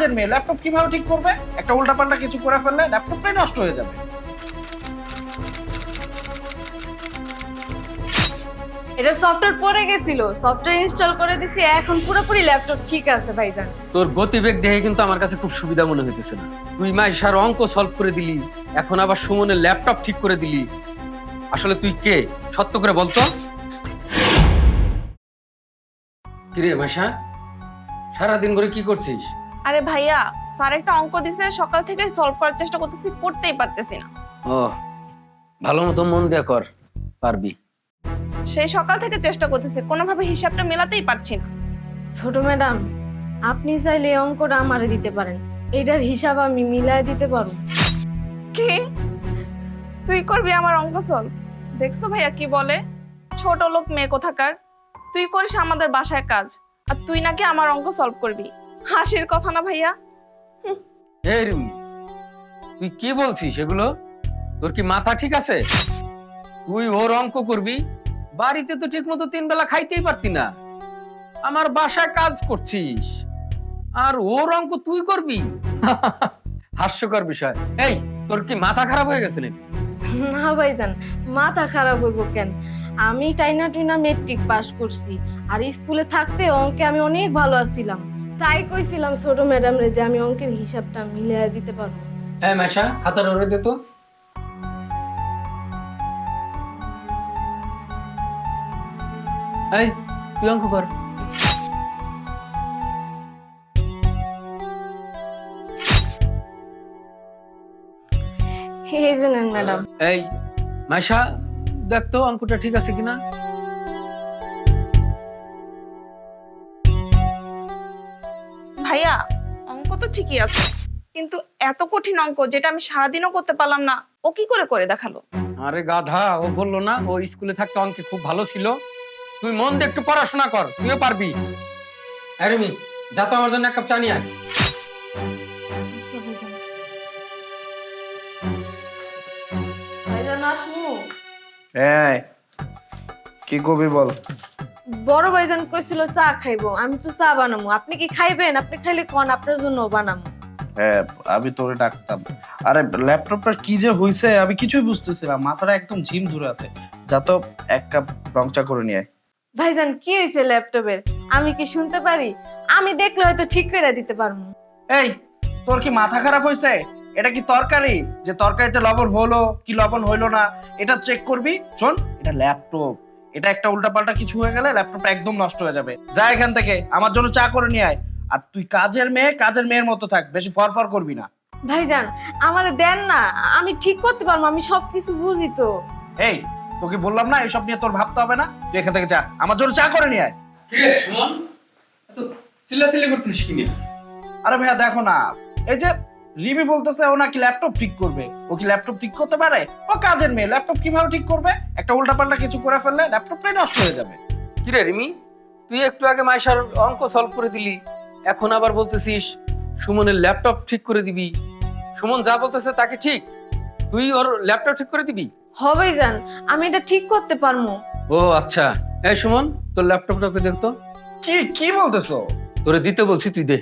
কাজের মেয়ে ল্যাপটপ কীভাবে ঠিক করবে? একটা উল্টাপাল্টা কিছু করে ফেললে ল্যাপটপটাই নষ্ট হয়ে যাবে। এটার সফটওয়্যার পড়ে গেছিল সফটওয়্যার ইনস্টল করে দিছি এখন পুরোপুরি ল্যাপটপ ঠিক আছে ভাইজান। তোর গতিবেগ দেখে কিন্তু আমার কাছে খুব সুবিধা মনে হইতেছে না। তুই মাইশার অঙ্ক সলভ করে দিলি এখন আবার সুমনের ল্যাপটপ ঠিক করে দিলি। আসলে তুই কে? সত্য করে বলতো। কিরে মাইশা সারাদিন করে কি করছিস? আরে ভাইয়া স্যার একটা অঙ্ক দিছে সকাল থেকে সলভ করার চেষ্টা করতেছি পড়তেই পারতেছি না। ও ভালো মতো মন দিয়ে কর পারবি। সেই সকাল থেকে চেষ্টা করতেছি কোনোভাবে হিসাবটা মেলাতেই পারছি না। ছোট ম্যাডাম আপনি চাইলে এই অঙ্কটা আমারে দিতে পারেন। এটার হিসাব আমি মিলায় দিতে পারব। কি? তুই করবি আমার অঙ্ক সলভ দেখছ ভাইয়া কি বলে? ছোট লোক মেয়ে কোথাকার? তুই করিস আমাদের বাসায় কাজ আর তুই নাকি আমার অঙ্ক সলভ করবি। হাসির কথা না ভাইয়া। এই রিমি তুই কি বলছিস এগুলো? তোর কি মাথা ঠিক আছে? তুই ওর অঙ্ক করবি? বাড়িতে তো ঠিক মতো তিন বেলা খাইতেই পারতি না। আমার বাসায় কাজ করছিস। আর ওর অঙ্ক তুই করবি? হাস্যকর বিষয়। এই তোর কি মাথা খারাপ হয়ে গেছে নাকি? না ভাইজান মাথা খারাপ হইব কেন? আমি টাইনা টুইনা মেট্রিক পাস করছি। আর স্কুলে থাকতে অঙ্কে আমি অনেক ভালো আছিলাম। তাই কইছিলাম ছোট ম্যাডাম রে যে আমি অঙ্কের হিসাবটা মিলিয়ে দিতে পারব। হ্যাঁ মেশা খাতার ওরে দে তো। এই তুই অঙ্ক কর। এই যে ম্যাডাম। এই মাইশা দেখ তো অঙ্কটা ঠিক আছে কিনা। ভাইয়া অঙ্ক তো ঠিকই আছে কিন্তু এত কঠিন অঙ্ক যেটা আমি সারাদিনও করতে পারলাম না ও কি করে করে দেখাল? আরে গাধা ও বলল না ও স্কুলে থাকতে অঙ্কে খুব ভালো ছিল। তুই মন দিয়ে একটু পড়াশোনা কর তুইও পারবি। আরেমি যা তো আমার জন্য এক কাপ চা নিয়ে আয়। হ্যাঁ কি কবি বল? বড় ভাইজান কইছিল চা খাইবো আমি তো চা বানামু। আপনি কি খাইবেন? আপনি খাইলে কোন? আপনার জন্য বানামু। হ্যাঁ আমি তোরে ডাকতাম। আরে ল্যাপটপটা কি যে হইছে আমি কিছুই বুঝতেছিলাম মাথাটা একদম ঝিম ধরে আছে। যা তো এক কাপ রং চা করে নিয়ে আয়। ভাইজান কি হয়েছে ল্যাপটপের? আমি কি শুনতে পারি? আমি দেখলে হয়তো ঠিক করে দিতে পারব এই তোর কি মাথা খারাপ হয়েছে এটা কি তরকারি? যে তরকারিতে লবণ হলো কি লবণ হইল না এটা চেক করবি? শোন এটা ল্যাপটপ। এটা একটা উল্টাপাল্টা কিছু হয়ে গেলে ল্যাপটপটা একদম নষ্ট হয়ে যাবে। যা এখান থেকে আমার জন্য চা করে নিয়ে আয়। আর তুই কাজের মেয়ে কাজের মেয়ের মতো থাক বেশি ফরফর করবি না। ভাই ভাইজান আমার দেন না আমি ঠিক করতে পারব আমি সবকিছু বুঝি তো। এই তোকে বললাম না এসব নিয়ে তোর ভাবতে হবে না। তুই এখান থেকে যা আমার জন্য চা করে নিয়ে আয়। কিরে সুমন? এত চিল্লাচিল্লি করছিস কি নিয়ে? আরে ভাইয়া দেখো না এই যে রিমি বলতেছে ও নাকি ল্যাপটপ ঠিক করবে। ও কি ল্যাপটপ ঠিক করতে পারে? ও কাজের মেয়ে ল্যাপটপ কীভাবে ঠিক করবে? একটা উল্টাপাল্টা কিছু করে ফেললে ল্যাপটপটাই নষ্ট হয়ে যাবে। কিরে রিমি তুই একটু আগে মাইশার অঙ্ক সলভ করে দিলি। এখন আবার বলতেছিস সুমনের ল্যাপটপ ঠিক করে দিবি। সুমন যা বলতেছে তাকে ঠিক। তুই ওর ল্যাপটপ ঠিক করে দিবি? হ ভাইজান আমি এটা ঠিক করতে পারব ও আচ্ছা। এই সুমন তোর ল্যাপটপটাকে দেখতো কি কি বলতেছো? তোরে দিতে বলছি তুই দে।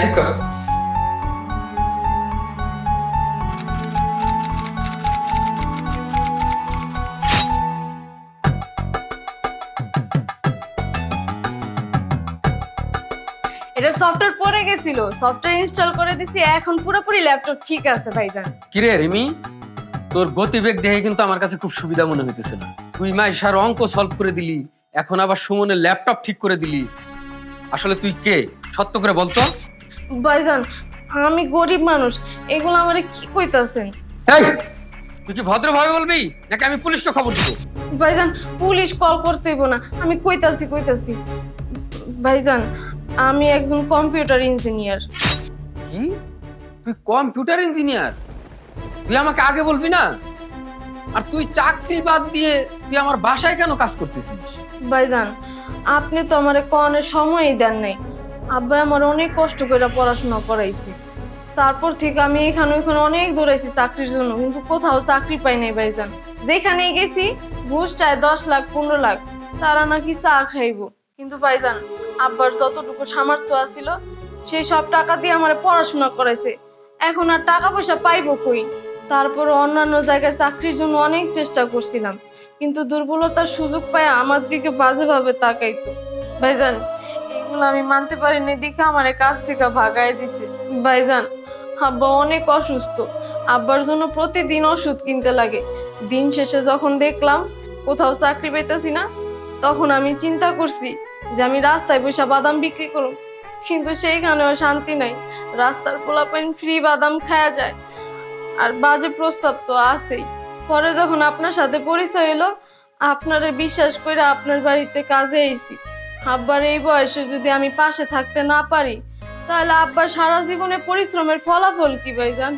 ঠিক কর। এটার সফটওয়্যার পড়ে গেছিল সফটওয়্যার ইনস্টল করে দিছি এখন পুরোপুরি ল্যাপটপ ঠিক আছে ভাইজান। কিরে রিমি? তোর গতিবেগ দেখে কিন্তু আমার কাছে খুব সুবিধা মনে হইতেছে না। তুই মাইশার অঙ্ক সলভ করে দিলি এখন আবার সুমনের ল্যাপটপ ঠিক করে দিলি। আসলে তুই কে? সত্য করে বলতো। ভাইজান আমি গরিব মানুষ এগুলো আমারে কি কইতাছেন? এই তুই কি ভদ্রভাবে বলবি নাকি আমি পুলিশকে খবর দিব? ভাইজান পুলিশ কল করতে হইব না আমি কইতাছি কইতাছি। ভাইজান আমি একজন কম্পিউটার ইঞ্জিনিয়ার। কি? তুই কম্পিউটার ইঞ্জিনিয়ার? তুই আমাকে আগে বলবি না? আর তুই চাকরি বাদ দিয়ে তুই আমার বাসায় কেন কাজ করতেছিস? ভাইজান আপনি তো আমারে কনের সময়ই দেন নাই। আব্বা আমার অনেক কষ্ট করে পড়াশোনা করাইছে। তারপর থেকে আমি এখানে ওইখানে অনেক দৌড়াইছি চাকরির জন্য কিন্তু কোথাও চাকরি পাই নাই ভাইজান। যেখানে গেছি ঘুষ চায় দশ লাখ পনেরো লাখ তারা নাকি চা খাইবো। কিন্তু ভাইজান আব্বার যতটুকু সামর্থ্য আছিল, সেই সব টাকা দিয়ে আমার পড়াশোনা করেছে এখন আর টাকা পয়সা পাইব কই? তারপর অন্যান্য জায়গায় চাকরির জন্য অনেক চেষ্টা করছিলাম, কিন্তু দুর্বলতার সুযোগ পায় আমার দিকে বাজেভাবে তাকাইতো। ভাইজান, এগুলো আমি মানতে পারিনি, দেখে আমার কাছ থেকে ভাগায় দিছে। ভাইজান, আব্বা অনেক অসুস্থ, আব্বার জন্য প্রতিদিন ওষুধ কিনতে লাগে। দিন শেষে যখন দেখলাম কোথাও চাকরি পেতেছি না, তখন আমি চিন্তা করছি যে আমি রাস্তায় বসে বাদাম বিক্রি করব কিন্তু সেইখানেও শান্তি নাই। রাস্তার পোলাপাইন ফ্রি বাদাম খাওয়া যায়। আর বাজে প্রস্তাব তো আছেই। পরে যখন আপনার সাথে পরিচয় এলো আপনারে বিশ্বাস করে আপনার বাড়িতে কাজে আইছি। আব্বার এই বয়সে যদি আমি পাশে থাকতে না পারি, তাহলে আব্বার সারা জীবনে পরিশ্রমের ফলাফল কি ভাইজান?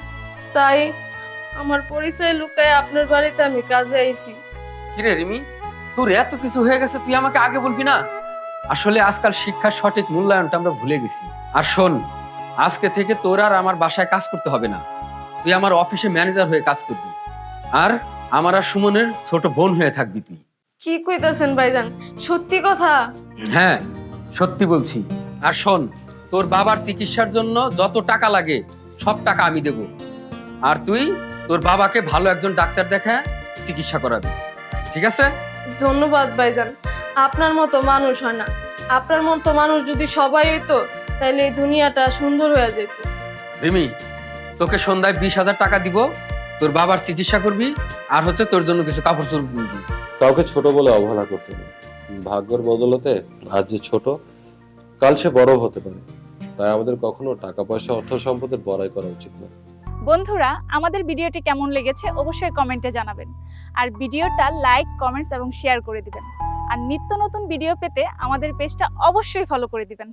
তাই আমার পরিচয় লুকায় আপনার বাড়িতে আমি কাজে আইছি। কিরে রিমি, তোর এত কিছু হয়ে গেছে, তুই আমাকে আগে বলবি না? আসলে আজকাল শিক্ষার সঠিক মূল্যায়নটা আমরা ভুলে গেছি। আর শোন আজকে থেকে তোর আর আমার বাসায় কাজ করতে হবে না। তুই আমার অফিসে ম্যানেজার হয়ে কাজ করবি। আর আমার আর সুমনের ছোট বোন হয়ে থাকবি তুই। কি কইতাছেন ভাইজান? সত্যি কথা? হ্যাঁ সত্যি বলছি। আর শোন তোর বাবার চিকিৎসার জন্য যত টাকা লাগে সব টাকা আমি দেব। আর তুই তোর বাবাকে ভালো একজন ডাক্তার দেখা চিকিৎসা করাবি। ঠিক আছে? ধন্যবাদ ভাইজান। আপনার মতো মানুষ হয় না। আপনার মতো মানুষ যদি সবাই হইতো তাহলে এই দুনিয়াটা সুন্দর হয়ে যেত। রিমি তোকে সন্ধ্যায় বিশ হাজার টাকা দিব তোর বাবার চিকিৎসা করবি আর হচ্ছে তোর জন্য কিছু কাপড় চোপড় কিনবি। কাউকে ছোট বলে অবহেলা করতে নেই ভাগ্যের বদলতে আজ যে ছোট কাল সে বড় হতে পারে। তাই আমাদের কখনো টাকা পয়সা অর্থ সম্পদের বড়াই করা উচিত নয়। বন্ধুরা আমাদের ভিডিওটি কেমন লেগেছে অবশ্যই কমেন্টে জানাবেন। আর ভিডিওটা লাইক কমেন্টস এবং শেয়ার করে দিবেন। আর নিত্য নতুন ভিডিও পেতে আমাদের পেজটা অবশ্যই ফলো করে দিবেন।